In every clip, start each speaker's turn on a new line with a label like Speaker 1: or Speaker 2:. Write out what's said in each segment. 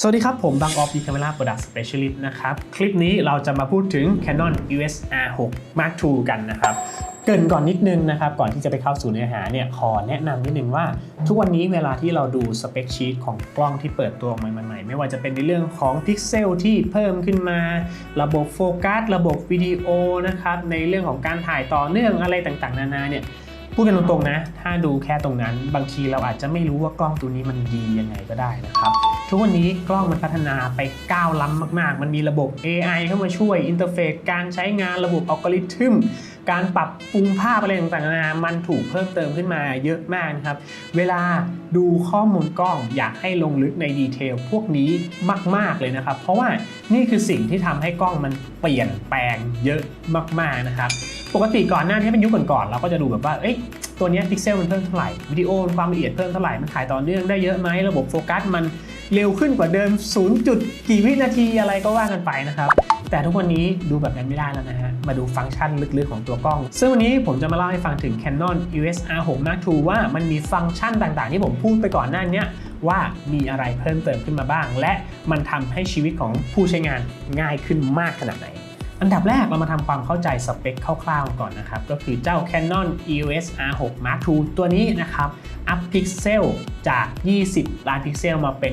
Speaker 1: สวัสดีครับ ผมบางออฟดีคาเมล่าโปรดักต์สเปเชียลิสต์นะครับ คลิปนี้เราจะมาพูดถึง Canon EOS R6 Mark II กันนะครับเกินก่อนนิดนึงนะครับ ก่อนที่จะไปเข้าสู่เนื้อหาเนี่ยขอแนะนำนิดนึงว่า ทุกวันนี้เวลาที่เราดูสเปคชีตของกล้องที่เปิดตัวออกมาใหม่ๆ ไม่ว่าจะเป็นในเรื่องของพิกเซลที่เพิ่มขึ้นมา ระบบโฟกัสระบบวิดีโอนะครับในเรื่องของการถ่ายต่อเนื่องอะไรต่างๆ นานาเนี่ย พูดกันตรงๆนะ ถ้าดูแค่ตรงนั้น บางทีเราอาจจะไม่รู้ว่ากล้องตัวนี้มันดียังไงก็ได้นะครับ ทุกวันนี้กล้องมันพัฒนาไปก้าวล้ำมากๆ มันมีระบบ AI เข้ามาช่วยอินเทอร์เฟซการใช้งานระบบอัลกอริทึม การปรับปรุงภาพอะไรต่างๆนานามันถูกเพิ่มเติมขึ้นมาเยอะมากนะครับ เวลาดูข้อมูลกล้องอยากให้ลงลึกในดีเทลพวกนี้มาก ๆเลยนะครับ เพราะว่านี่คือสิ่งที่ทำให้กล้องมันเปลี่ยนแปลงเยอะมากๆนะครับ ปกติก่อนหน้าที่เป็นยุคก่อนๆเราก็จะดูแบบว่าเอ้ยตัวนี้พิกเซลมันเพิ่มเท่าไหร่วิดีโอมันความละเอียดเพิ่มเท่าไหร่มันถ่ายต่อเนื่องได้เยอะไหมระบบโฟกัสมัน เร็วขึ้นกว่าเดิม 0. จุดกี่วินาทีอะไรก็ว่ากันไปนะครับ แต่ทุกวันนี้ดูแบบนั้นไม่ได้แล้วนะฮะ มาดูฟังก์ชันลึกๆของตัวกล้อง ซึ่งวันนี้ผมจะมาเล่าให้ฟังถึง Canon EOS R6 Mark II ว่ามันมีฟังก์ชันต่างๆ ที่ผมพูดไปก่อนหน้าเนี้ยว่ามีอะไรเพิ่มเติมขึ้นมาบ้าง และมันทำให้ชีวิตของผู้ใช้งานง่ายขึ้นมากขนาดไหน อันดับแรกเรามาทำความเข้าใจสเปคคร่าวๆก่อนนะครับ ก็คือเจ้า Canon EOS R6 Mark II ตัวนี้นะครับ อัพพิกเซลจาก 20 ล้านพิกเซลมาเป็น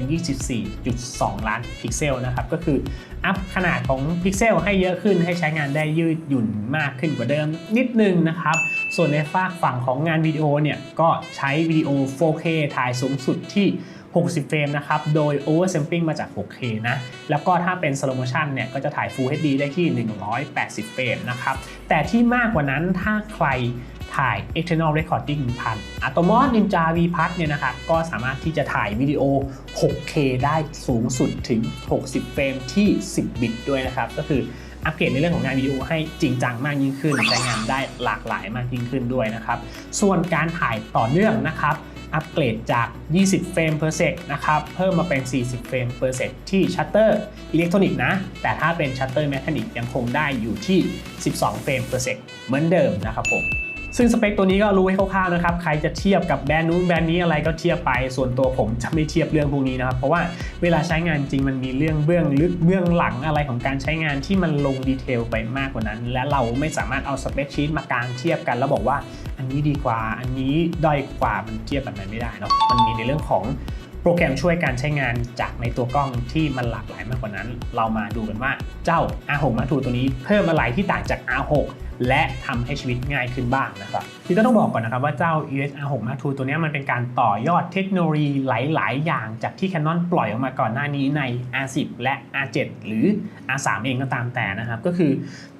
Speaker 1: 24.2 ล้านพิกเซลนะครับ ก็คืออัพขนาดของพิกเซลให้เยอะขึ้นให้ใช้งานได้ยืดหยุ่นมากขึ้นกว่าเดิมนิดนึงนะครับ ส่วนในฝากฝั่งของงานวิดีโอเนี่ย ก็ใช้วิดีโอ 4K ถ่ายสูงสุดที่ 60 เฟรมนะครับ โดย oversampling มาจาก 6K นะ แล้วก็ถ้าเป็น slow motion เนี่ย ก็จะถ่าย Full HD ได้ที่ 180 เฟรมนะครับ แต่ที่มากกว่านั้นถ้าใครถ่าย external recording ผ่าน Atomos Ninja V Plus เนี่ยนะครับก็สามารถที่จะถ่ายวิดีโอ 6K ได้สูงสุดถึง 60 เฟรมที่ 10 บิตด้วยนะครับ ก็คืออัปเกรดในเรื่องของงานวิดีโอให้จริงจังมากยิ่งขึ้นใช้งานได้หลากหลายมากยิ่งขึ้นด้วยนะครับ ส่วนการถ่ายต่อเนื่องนะครับ อัปเกรดจาก 20 เฟรม per sec นะครับ เพิ่มมาเป็น 40 เฟรม per sec ที่ชัตเตอร์อิเล็กทรอนิกส์นะ แต่ถ้าเป็นชัตเตอร์แมชชีนิกยังคงได้อยู่ที่ 12 เฟรม per sec เหมือนเดิมนะครับผมซึ่งสเปคตัวนี้ก็รู้ให้คร่าวๆนะครับ ใครจะเทียบกับแบรนด์นู้นแบรนด์นี้อะไรก็เทียบไป ส่วนตัวผมจะไม่เทียบเรื่องพวกนี้นะครับ เพราะว่าเวลาใช้งานจริงมันมีเรื่องเบื้องลึกเบื้องหลังอะไรของการใช้งานที่มันลงดีเทลไปมากกว่านั้น และเราไม่สามารถเอาสเปคชีตมากางเทียบกัน แล้วบอกว่า อันนี้ดีกว่า อันนี้ด้อยกว่ามันเทียบแบบนั้นไม่ได้เนาะมันมีในเรื่องของโปรแกรมช่วยการใช้งานจากในตัวกล้องที่มันหลากหลายมากกว่านั้น เรามาดูกันว่าเจ้า R6 Mark II ตัวนี้เพิ่มอะไรที่ต่างจาก R6 และทำให้ชีวิตง่ายขึ้นบ้างนะครับที่ต้องบอกก่อนนะครับว่าเจ้า ESR 6 Mark II ตัวนี้มันเป็นการต่อยอดเทคโนโลยีหลาย ๆ อย่างจากที่ Canon ปล่อยออกมาก่อนหน้านี้ใน R10 และ R7 หรือ R3 เองก็ตามแต่นะครับ ก็คือ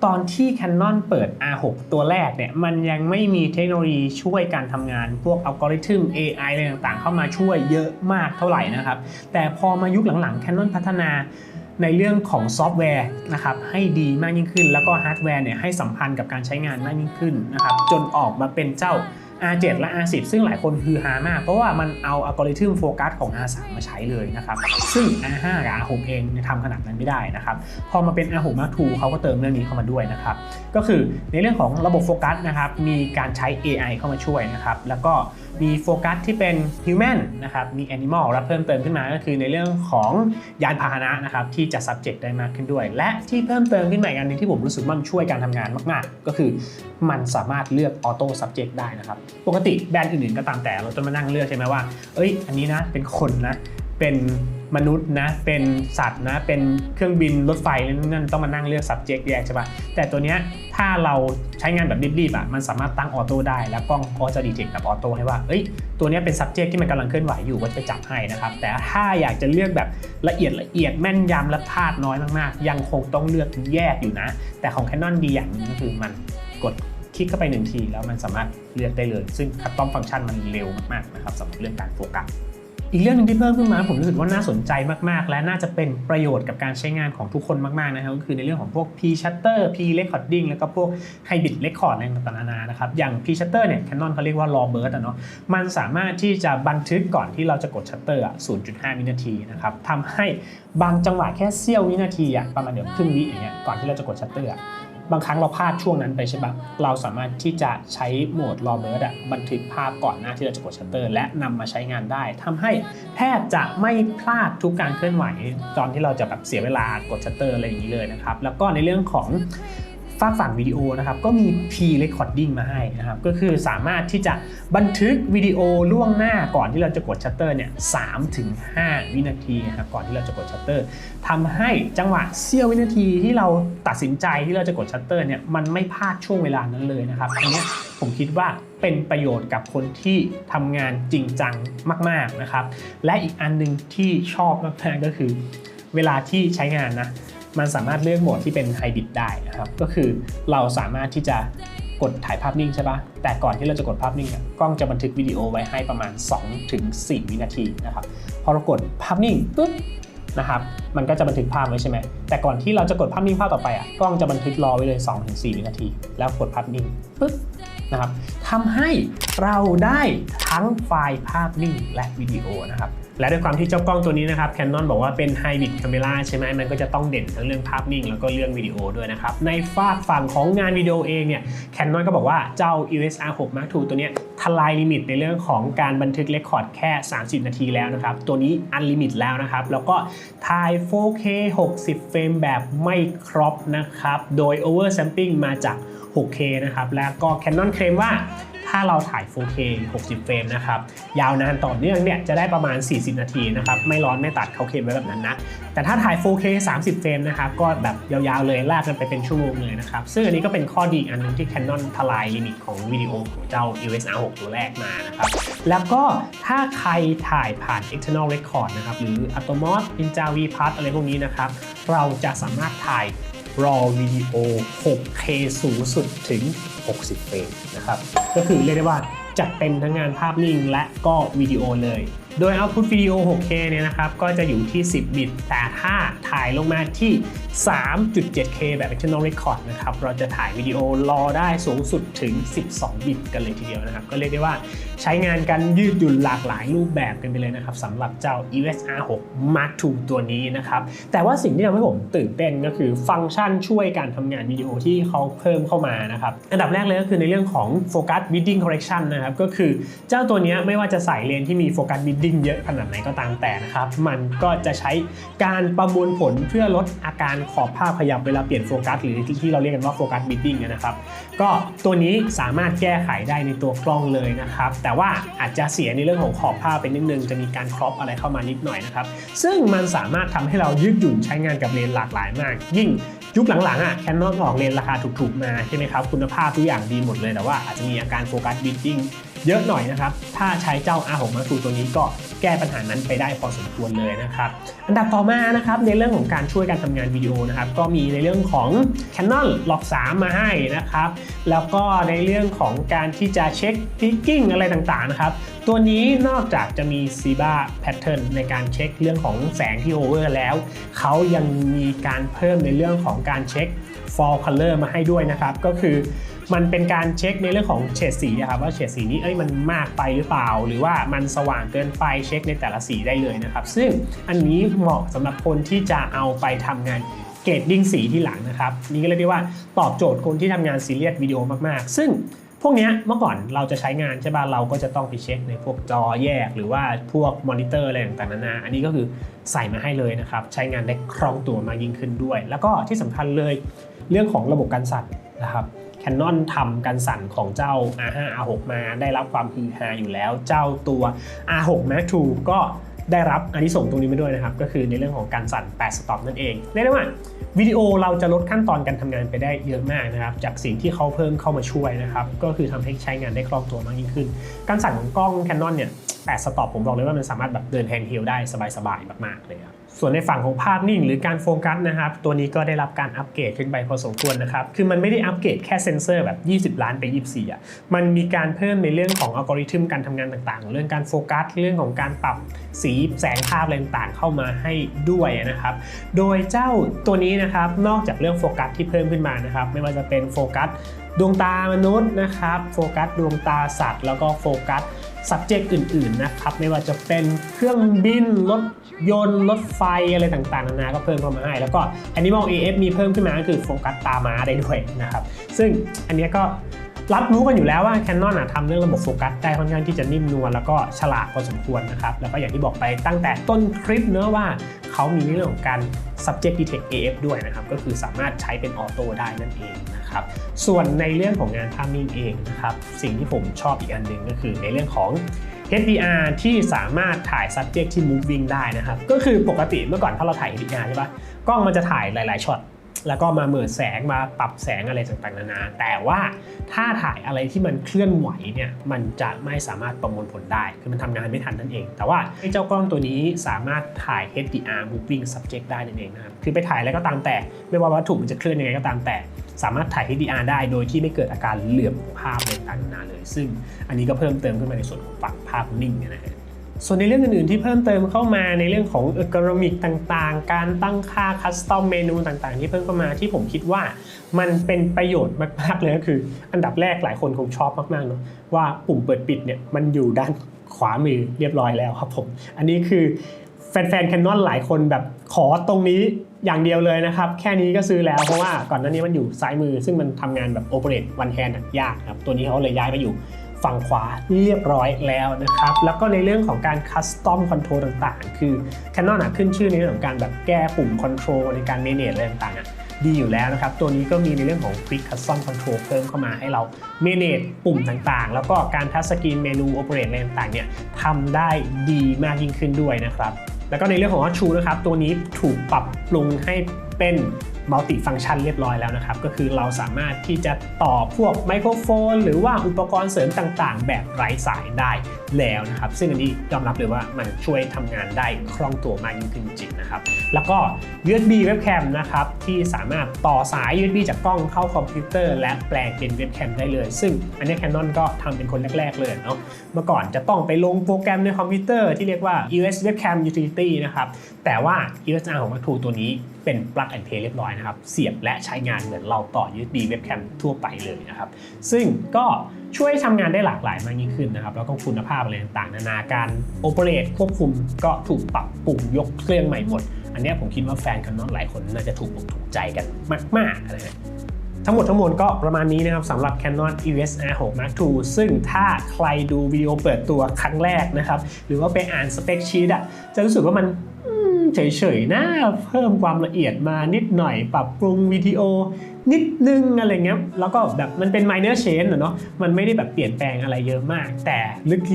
Speaker 1: ตอนที่ Canon เปิด R6 ตัวแรกเนี่ยมันยังไม่มีเทคโนโลยีช่วยการทำงานพวกอัลกอริทึม AI อะไรต่างๆ เข้ามาช่วยเยอะมากเท่าไหร่นะครับ แต่พอมายุคหลังๆ Canon พัฒนา ในเรื่องของซอฟต์แวร์นะครับให้ดีมากยิ่งขึ้น แล้วก็ฮาร์ดแวร์เนี่ยให้สัมพันธ์กับการใช้งานมากยิ่งขึ้นนะครับจนออกมาเป็นเจ้า R7 และ R10 ซึ่งหลายคนฮือฮามาก เพราะว่ามันเอาอัลกอริทึมโฟกัสของ R3 มาใช้เลยนะครับ ซึ่ง R5 กับ R6 เองเนี่ยทำขนาดนั้นไม่ได้นะครับ พอมาเป็น R6 Mark II เขาก็เติมเรื่องนี้เข้ามาด้วยนะครับ ก็คือในเรื่องของระบบโฟกัสนะครับ มีการใช้ AI เข้ามาช่วยนะครับ แล้วก็มีโฟกัสที่เป็น Human นะครับ มี Animal และเพิ่มเติมขึ้นมาก็คือในเรื่องของยานพาหนะนะครับที่จะ subject ได้มากขึ้นด้วย และที่เพิ่มเติมขึ้นมาอีกอันนึงที่ผมรู้สึกว่ามันช่วยการทำงานมาก ๆ ก็คือมันสามารถเลือก Auto Subject ได้นะครับปกติแบรนด์อื่นๆก็ตามแต่เราจะมานั่งเลือกใช่ไหมว่า เอ้ย อันนี้นะเป็นคนนะเป็นมนุษย์นะเป็นสัตว์นะเป็นเครื่องบินรถไฟนั่นต้องมานั่งเลือก subject แยกใช่ปะแต่ตัวเนี้ยถ้าเราใช้งานแบบรีบๆอะมันสามารถตั้งออโต้ได้ แล้วกล้องก็จะดีเทคแบบออโต้ให้ว่าเอ้ยตัวเนี้ยเป็น subject ที่มันกำลังเคลื่อนไหวอยู่ก็จะจับให้นะครับ แต่ถ้าอยากจะเลือกแบบละเอียดละเอียดแม่นยำและพลาดน้อยมากๆ ยังคงต้องเลือกแยกอยู่นะ แต่ของ Canon ดีอย่างนึงก็คือมันกด คลิกเข้าไปหนึ่งทีแล้วมันสามารถเลือกได้เลย ซึ่งคัสตอมฟังก์ชันมันเร็วมากๆนะครับสำหรับเรื่องการโฟกัสอีกเรื่องหนึงที่เพิ่มขึ้นมาผมรู้สึกว่าน่าสนใจมากๆ และน่าจะเป็นประโยชน์กับการใช้งานของทุกคนมากๆนะครับก็คือในเรื่องของพวก P shutter P recording แล้วก็พวก hybrid record อะไรต่างๆนานานะครับอย่าง P shutter เนี่ย Canon เขาเรียกว่า raw burst อะเนาะมันสามารถที่จะบันทึกก่อนที่เราจะกดชัตเตอร์อะ0.5 วินาทีนะครับทำให้บางจังหวะแค่เสี้ยววินาทีอะประมาณเดี๋ยวครึ่งวิอย่างเงี้ยก่อนที่เราจะกดชัตเตอร์อะ บางครั้งเราพลาดช่วงนั้นไปใช่ปะเราสามารถที่จะใช้โหมดรอเบิร์ดอะบันทึกภาพก่อนหน้าที่เราจะกดชัตเตอร์ และนำมาใช้งานได้ทำให้แทบจะไม่พลาดทุกการเคลื่อนไหว ตอนที่เราจะแบบเสียเวลากดชัตเตอร์อะไรอย่างนี้เลยนะครับ แล้วก็ในเรื่องของ ฝากฝั่งวิดีโอนะครับก็มี pre-recording มาให้นะครับก็คือสามารถที่จะบันทึกวิดีโอล่วงหน้าก่อนที่เราจะกดชัตเตอร์เนี่ย3ถึง5วินาทีนะครับก่อนที่เราจะกดชัตเตอร์ทำให้จังหวะเสี้ยววินาทีที่เราตัดสินใจที่เราจะกดชัตเตอร์เนี่ยมันไม่พลาดช่วงเวลานั้นเลยนะครับอันนี้ผมคิดว่าเป็นประโยชน์กับคนที่ทำงานจริงจังมาก ๆนะครับ และอีกอันหนึงที่ชอบมากๆก็คือ เวลาที่ใช้งานนะ มันสามารถเลือกโหมดที่เป็นไฮบริดได้นะครับ ก็คือเราสามารถที่จะกดถ่ายภาพนิ่งใช่ปะแต่ก่อนที่เราจะกดภาพนิ่งอะกล้องจะบันทึกวิดีโอไว้ให้ประมาณ 2-4 วินาทีนะครับ พอเรากดภาพนิ่งปุ๊บนะครับ มันก็จะบันทึกภาพไว้ใช่ไหม แต่ก่อนที่เราจะกดภาพนิ่งภาพต่อไปอะ กล้องจะบันทึกรอไว้เลย 2-4 วินาที แล้วกดภาพนิ่งปุ๊บนะครับทำให้เราได้ทั้งไฟล์ภาพนิ่งและวิดีโอนะครับ และด้วยความที่เจ้ากล้องตัวนี้นะครับ Canon บอกว่าเป็น Hybrid Camera ใช่ไหมมันก็จะต้องเด่นทั้งเรื่องภาพนิ่ง แล้วก็เรื่องวิดีโอด้วยนะครับ ในฝากฝั่งของงานวิดีโอเองเนี่ย Canon ก็บอกว่าเจ้า EOS R6 Mark II ตัวนี้ทลายลิมิตในเรื่องของการบันทึกเรคคอร์ดแค่ 30 นาทีแล้วนะครับ ตัวนี้อันลิมิตแล้วนะครับ แล้วก็ถ่าย 4K 60 เฟรมแบบไม่ครอบนะครับ โดย oversampling มาจาก 6K นะครับ แล้วก็ Canon เคลมว่า ถ้าเราถ่าย 4K 60 เฟรมนะครับ ยาวนานต่อเนื่องเนี่ยจะได้ประมาณ 40 นาทีนะครับ ไม่ร้อนไม่ตัดเขาเคลมไว้แบบนั้นนะ แต่ถ้าถ่าย 4K 30 เฟรมนะครับ ก็แบบยาวๆเลยลากกันไปเป็นชั่วโมงเลยนะครับ ซึ่งอันนี้ก็เป็นข้อดีอันหนึงที่ Canon ทลายลิมิตของวิดีโอของเจ้า EOS R6 ตัวแรกมานะครับ แล้วก็ถ้าใครถ่ายผ่าน external record นะครับ หรือ Atomos Ninja V Plus อะไรพวกนี้นะครับ เราจะสามารถถ่าย RAW วิดีโอ 6K สูงสุดถึง 60 เฟรมนะครับ ก็คือเรียกได้ว่าจัดเต็มทั้งงานภาพนิ่งและก็วิดีโอเลย โดย output วิดีโอ 6K เนี่ยนะครับ ก็จะอยู่ที่ 10 บิต แต่ถ้าถ่ายลงมาที่ 3.7K แบบ external record นะครับ เราจะถ่ายวิดีโอรอได้สูงสุดถึง 12 บิตกันเลยทีเดียวนะครับ ก็เรียกได้ว่าใช้งานกันยืดหยุ่นหลากหลายรูปแบบกันไปเลยนะครับสำหรับเจ้า EOS R6 Mark II ตัวนี้นะครับ แต่ว่าสิ่งที่ทำให้ผมตื่นเต้นก็คือฟังก์ชันช่วยการทำงานวิดีโอที่เขาเพิ่มเข้ามานะครับอันดับแรกเลยก็คือในเรื่องของ Focus Bidding Correction นะครับก็คือเจ้าตัวนี้ไม่ว่าจะใส่เลนส์ที่มี Focus Bidding ดินเยอะขนาดไหนก็ตามแต่นะครับ มันก็จะใช้การประมวลผลเพื่อลดอาการขอบภาพขยับเวลาเปลี่ยนโฟกัสหรือที่เราเรียกกันว่า Focus Bidding นะครับ ก็ตัวนี้สามารถแก้ไขได้ในตัวกล้องเลยนะครับ แต่ว่าอาจจะเสียในเรื่องของขอบภาพไปนิดนึงจะมีการครอปอะไรเข้ามานิดหน่อยนะครับ ซึ่งมันสามารถทำให้เรายืดหยุ่นใช้งานกับเลนส์หลากหลายมาก ยิ่งยุคหลังๆอะแคนนอนออกเลนส์ราคาถูกๆมาใช่ไหมครับคุณภาพทุกอย่างดีหมดเลยแต่ว่าอาจจะมีอาการโฟกัสบิดดิ้ง เยอะหน่อยนะครับ ถ้าใช้เจ้า R6 Mark II ตัวนี้ก็แก้ปัญหานั้นไปได้พอสมควรเลยนะครับ อันดับต่อมานะครับในเรื่องของการช่วยการทำงานวิดีโอนะครับ ก็มีในเรื่องของ Canon Log 3 มาให้นะครับ แล้วก็ในเรื่องของการที่จะเช็คพิกกิ้งอะไรต่างๆนะครับ ตัวนี้นอกจากจะมี Ziba Pattern ในการเช็คเรื่องของแสงที่โอเวอร์แล้ว เขายังมีการเพิ่มในเรื่องของการเช็ค Fall Color มาให้ด้วยนะครับ ก็คือ มันเป็นการเช็คในเรื่องของเฉดสีอะครับว่าเฉดสีนี้เอ้ยมันมากไปหรือเปล่า หรือว่ามันสว่างเกินไปเช็คในแต่ละสีได้เลยนะครับ ซึ่งอันนี้เหมาะสำหรับคนที่จะเอาไปทำงานเกรดดิ้งสีที่หลังนะครับนี่ก็เรียกได้ว่าตอบโจทย์คนที่ทำงานซีเรียสวิดีโอมากๆ ซึ่งพวกนี้เมื่อก่อนเราจะใช้งานใช่ป่ะเราก็จะต้องไปเช็คในพวกจอแยก หรือว่าพวกมอนิเตอร์อะไรต่างๆนานาอันนี้ก็คือใส่มาให้เลยนะครับใช้งานได้คล่องตัวมากยิ่งขึ้นด้วย แล้วก็ที่สำคัญเลยเรื่องของระบบการสั่นนะครับ Canon ทำการสั่นของเจ้า R5 R6 มาได้รับความฮือฮาอยู่แล้ว เจ้าตัว R6 Mark II ก็ได้รับอันนี้ส่งตรงนี้มาด้วยนะครับ ก็คือในเรื่องของการสั่น 8 สต็อปนั่นเองเรียกได้ว่าวิดีโอเราจะลดขั้นตอนการทำงานไปได้เยอะมากนะครับ จากสิ่งที่เขาเพิ่มเข้ามาช่วยนะครับ ก็คือทำให้ใช้งานได้คล่องตัวมากยิ่งขึ้น การสั่นของกล้อง Canon เนี่ย8สต็อปผมบอกเลยว่ามันสามารถแบบเดินแฮนด์เฮลได้สบายๆมากๆเลยครับส่วนในฝั่งของภาพนิ่งหรือการโฟกัสนะครับ ตัวนี้ก็ได้รับการอัปเกรดขึ้นไปพอสมควรนะครับ คือมันไม่ได้อัปเกรดแค่เซนเซอร์แบบ 20 ล้านไป 24อะมันมีการเพิ่มในเรื่องของอัลกอริทึมการทำงานต่างๆ เรื่องการโฟกัส เรื่องของการปรับสีแสงภาพอะไรต่างๆเข้ามาให้ด้วยนะครับ โดยเจ้าตัวนี้นะครับ นอกจากเรื่องโฟกัสที่เพิ่มขึ้นมานะครับ ไม่ว่าจะเป็นโฟกัสดวงตามนุษย์นะครับ โฟกัสดวงตาสัตว์ แล้วก็โฟกัส subject อื่นๆนะครับไม่ว่าจะเป็นเครื่องบินรถยนต์รถไฟอะไรต่างๆนานาก็เพิ่มเข้ามาให้ แล้วก็ Animal AF มีเพิ่มขึ้นมาก็คือโฟกัสตาม้าได้ด้วยนะครับ ซึ่งอันนี้ก็ รับรู้กันอยู่แล้วว่า Canon อะทำเรื่องระบบโฟกัสได้ค่อนข้างที่จะนิ่มนวลแล้วก็ฉลาดพอสมควรนะครับแล้วก็อย่างที่บอกไปตั้งแต่ต้นคลิปเนื้อะว่าเขามีเรื่องของการ subject detect AF ด้วยนะครับก็คือสามารถใช้เป็นออโต้ได้นั่นเองนะครับส่วนในเรื่องของงานภาพนิ่งเองนะครับสิ่งที่ผมชอบอีกอันหนึ่งก็คือในเรื่องของ HDR ที่สามารถถ่าย subject ที่ moving ได้นะครับก็คือปกติเมื่อก่อนถ้าเราถ่าย HDR ใช่ปะกล้องมันจะถ่ายหลาย ๆช็อต แล้วก็มาเหมิดแสงมาปรับแสงอะไรต่างๆนานา แต่ว่าถ้าถ่ายอะไรที่มันเคลื่อนไหวเนี่ยมันจะไม่สามารถประมวลผลได้ คือมันทำงานไม่ทันนั่นเอง แต่ว่าเจ้ากล้องตัวนี้สามารถถ่าย HDR moving subject ได้นั่นเองนะครับคือไปถ่ายอะไรก็ตามแต่ ไม่ว่าวัตถุมันจะเคลื่อนยังไงก็ตามแต่ สามารถถ่าย HDR ได้โดยที่ไม่เกิดอาการเหลื่อมภาพอะไรต่างๆนานาเลย ซึ่งอันนี้ก็เพิ่มเติมขึ้นมาในส่วนของฝั่งภาพนิ่งนยนะฮะ ส่วนในเรื่องอื่นๆที่เพิ่มเติมเข้ามาในเรื่องของเอ g กรมิกต่างๆ การตั้งค่าคัสตอมเมนูต่างๆ ที่เพิ่มเข้ามาที่ผมคิดว่ามันเป็นประโยชน์มากๆเลยก็คือ อันดับแรกหลายคนคงชอบมากๆเนาะว่าปุ่มเปิดปิดเนี่ยมันอยู่ด้านขวามือเรียบร้อยแล้วครับผม อันนี้คือแฟนๆ Canon หลายคนแบบขอตรงนี้อย่างเดียวเลยนะครับ แค่นี้ก็ซื้อแล้วเพราะว่าก่อนหน้านี้มันอยู่ซ้ายมือ ซึ่งมันทำงานแบบโอเปเรตวันแฮนด์ยากครับตัวนี้เขาเลยย้ายไปอยู่ ฝั่งขวาเรียบร้อยแล้วนะครับ แล้วก็ในเรื่องของการคัสตอมคอนโทรลต่างๆ คือ Canon อะขึ้นชื่อในเรื่องของการแบบแก้ปุ่มคอนโทรลในการเมเนจอะไรต่างๆอะดีอยู่แล้วนะครับ ตัวนี้ก็มีในเรื่องของ Quick Custom Control เพิ่มเข้ามาให้เราเมเนจปุ่มต่างๆ แล้วก็การทัชสกรีนเมนูโอเปเรตอะไรต่างๆเนี่ยทำได้ดีมากยิ่งขึ้นด้วยนะครับ แล้วก็ในเรื่องของ Hot Shoe นะครับ ตัวนี้ถูกปรับปรุงให้เป็น มัลติฟัง c t ชันเรียบร้อยแล้วนะครับ ก็คือเราสามารถที่จะต่อพวกไมโครโฟน หรือว่าอุปกรณ์เสริมต่างๆ แบบไร้สายได้แล้วนะครับ ซึ่งอันนี้ยอมรับเลยว่ามันช่วยทำงานได้คล่องตัวมากยิ่งขึ้นจริงนะครับ แล้วก็ USB webcam นะครับที่สามารถต่อสาย USB จากกล้องเข้าคอมพิวเตอร์ และแปลงเป็นเว็บแคมได้เลย ซึ่งอันนี้ Canon ก็ทำเป็นคนแรก ๆ เลยเนาะเมื่อก่อนจะต้องไปลงโปรแกรมในคอมพิวเตอร์ที่เรียกว่า EOS Webcam Utility นะครับ แต่ว่า EOS R ของ Mark II ตัวนี้เป็น plug and play เรียบร้อยนะครับ เสียบและใช้งานเหมือนเราต่อ USB Webcam ทั่วไปเลยนะครับ ซึ่งก็ช่วยทำงานได้หลากหลายมากยิ่งขึ้นนะครับ แล้วก็คุณภาพอะไรต่างๆ นานาการโอเปเรตควบคุมก็ถูกปรับปรุงยกเครื่องใหม่หมด อันนี้ผมคิดว่าแฟนคันนอนหลายคนน่าจะถูกอกถูกใจกันมากๆนะฮะทั้งหมดทั้งมวลก็ประมาณนี้นะครับสำหรับ Canon EOS R6 Mark II ซึ่งถ้าใครดูวิดีโอเปิดตัวครั้งแรกนะครับ หรือว่าไปอ่านสเปคชีตอะจะรู้สึกว่ามัน เฉยๆนะเพิ่มความละเอียดมานิดหน่อย ปรับปรุงวิดีโอ นิดนึงอะไรเงี้ยแล้วก็แบบมันเป็น minor change อะเนาะมันไม่ได้แบบเปลี่ยนแปลงอะไรเยอะมาก แต่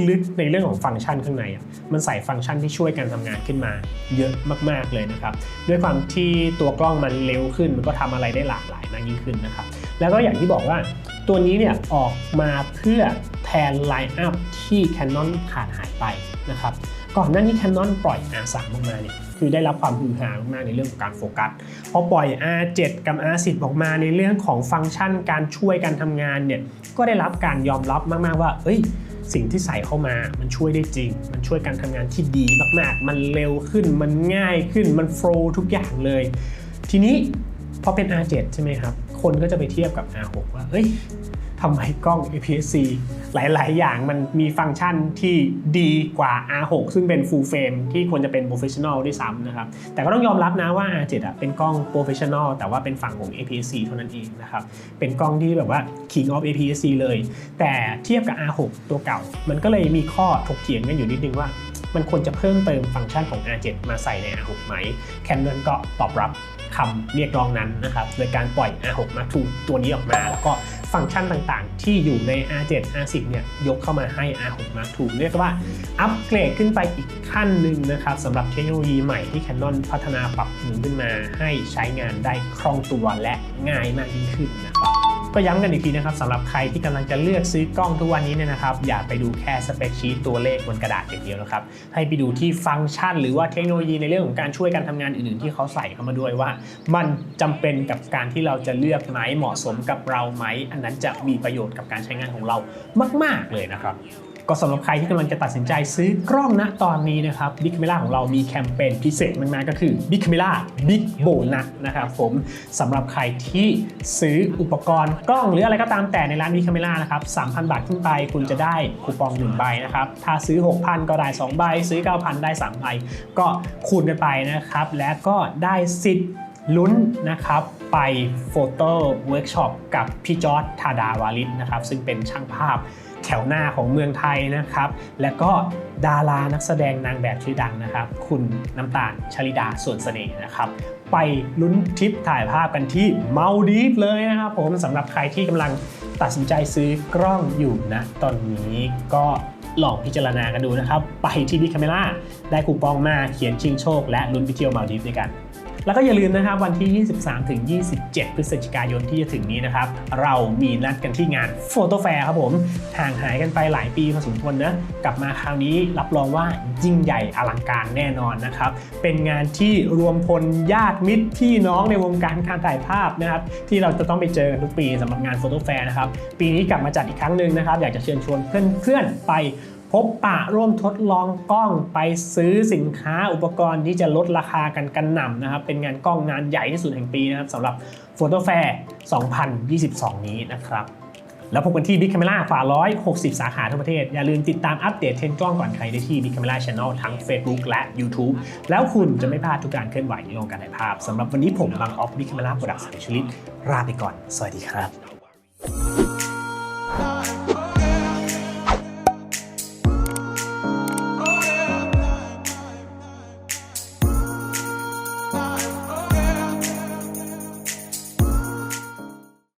Speaker 1: ลึกๆในเรื่องของฟังก์ชันข้างในอะมันใส่ฟังก์ชันที่ช่วยการทำงานขึ้นมาเยอะมากๆเลยนะครับ ด้วยความที่ตัวกล้องมันเร็วขึ้น มันก็ทำอะไรได้หลากหลายมากยิ่งขึ้นนะครับ แล้วก็อย่างที่บอกว่าตัวนี้เนี่ยออกมาเพื่อแทนไลน์อัพที่ Canon ขาดหายไปนะครับก่อนหน้านี้ Canon ปล่อย R3 ออกมาเนี่ย คือได้รับความฮือฮามากในเรื่องของการโฟกัสพอปล่อย R7 กับ R10 ออกมาในเรื่องของฟังก์ชันการช่วยการทำงานเนี่ยก็ได้รับการยอมรับมาก ๆ ว่าเอ้ยสิ่งที่ใส่เข้ามา มันช่วยได้จริง มันช่วยการทำงานที่ดีมาก ๆ มันเร็วขึ้น มันง่ายขึ้น มันโฟล์ทุกอย่างเลย ทีนี้พอเป็น R7 ใช่ไหมครับ คนก็จะไปเทียบกับ R6 ว่า เอ้ย ทำไมกล้อง APS-C หลาย ๆ อย่างมันมีฟังก์ชันที่ดีกว่า R6 ซึ่งเป็น full frame ที่ควรจะเป็น professional ด้วยซ้ำนะครับ แต่ก็ต้องยอมรับนะว่า R7 อะเป็นกล้อง professional แต่ว่าเป็นฝั่งของ APS-C เท่านั้นเองนะครับ เป็นกล้องที่แบบว่า king of APS-C เลย แต่เทียบกับ R6 ตัวเก่า มันก็เลยมีข้อถกเถียงกันอยู่นิดนึงว่ามันควรจะเพิ่มเติมฟังก์ชันของ R7 มาใส่ใน R6 ไหม Canon ก็ตอบรับคำเรียกร้องนั้นนะครับโดยการปล่อย R6 Mark II ตัวนี้ออกมา แล้วก็ ฟังก์ชันต่างๆ ที่อยู่ใน R7 R10 เนี่ยยกเข้ามาให้ R6 Mark II เรียกว่าอัปเกรดขึ้นไปอีกขั้นหนึ่งนะครับสำหรับเทคโนโลยีใหม่ที่ Canon พัฒนาปรับปรุงขึ้นมาให้ใช้งานได้คล่องตัวและง่ายมากยิ่งขึ้นนะครับ ก็ย้ำกันอีกทีนะครับสำหรับใครที่กำลังจะเลือกซื้อกล้องทุกวันนี้เนี่ยนะครับอย่าไปดูแค่สเปคชีตตัวเลขบนกระดาษอย่างเดียวนะครับให้ไปดูที่ฟังก์ชัน หรือว่าเทคโนโลยีในเรื่องของการช่วยการทำงานอื่นๆ ที่เขาใส่เข้ามาด้วยว่า มันจำเป็นกับการที่เราจะเลือกไหมเหมาะสมกับเราไหม อันนั้นจะมีประโยชน์กับการใช้งานของเรามาก ๆเลยนะครับ ก็สำหรับใครที่กำลังจะตัดสินใจซื้อกล้องณตอนนี้นะครับ Big Camera ของเรามีแคมเปญพิเศษมากๆก็คือ Big Camera Big Bonus นะครับผมสำหรับใครที่ซื้ออุปกรณ์กล้องหรืออะไรก็ตามแต่ในร้าน Big Camera นะครับ 3,000 บาทขึ้นไปคุณจะได้คูปอง 1 ใบนะครับ ถ้าซื้อ 6,000 ก็ได้ 2 ใบ ซื้อ 9,000 ได้ 3 ใบ ก็คูณกันไปนะครับ และก็ได้สิทธิ์ลุ้นนะครับไปโฟโต้เวิร์กช็อปกับพี่จอร์ดธาดาวาลิศนะครับซึ่งเป็นช่างภาพ แถวหน้าของเมืองไทยนะครับ และก็ดารานักแสดงนางแบบชื่อดังนะครับ คุณน้ำตาลชลิดาส่วนเสน่ห์นะครับ ไปลุ้นทริปถ่ายภาพกันที่เมาดีฟเลยนะครับผมสำหรับใครที่กำลังตัดสินใจซื้อกล้องอยู่นะตอนนี้ก็ลองพิจารณากันดูนะครับ ไปที่บิ๊ก a ค e ราได้คูปองมาเขียนชิงโชค และลุ้นไปเที่ยวเมาดีฟด้วยกัน แล้วก็อย่าลืมนะครับวันที่ 23 ถึง 27 พฤศจิกายนที่จะถึงนี้นะครับ เรามีนัดกันที่งานโฟโต้แฟร์ครับผมห่างหายกันไปหลายปีพอสมควรนะกลับมาคราวนี้รับรองว่ายิ่งใหญ่อลังการแน่นอนนะครับ เป็นงานที่รวมพลญาติมิตรพี่น้องในวงการการถ่ายภาพนะครับ ที่เราจะต้องไปเจอกันทุกปีสำหรับงานโฟโต้แฟร์นะครับ ปีนี้กลับมาจัดอีกครั้งหนึ่งนะครับ อยากจะเชิญชวนเพื่อนๆไป พบปะร่วมทดลองกล้องไปซื้อสินค้าอุปกรณ์ที่จะลดราคากันกันหน่ำนะครับ เป็นงานกล้องงานใหญ่ที่สุดแห่งปีนะครับสำหรับ Photo Fair 2022 นี้นะครับ แล้วพบกันที่ Big Camera กว่า 160 สาขาทั่วประเทศ อย่าลืมติดตามอัปเดตเทรนด์กล้องก่อนใครได้ที่ Big Camera Channel ทั้ง Facebook และ YouTube แล้วคุณจะไม่พลาดทุกการเคลื่อนไหวในวงการถ่ายภาพสำหรับวันนี้ผมบางออฟ Big Camera Product s p e c i a l i s ลาไปก่อน สวัสดีครับ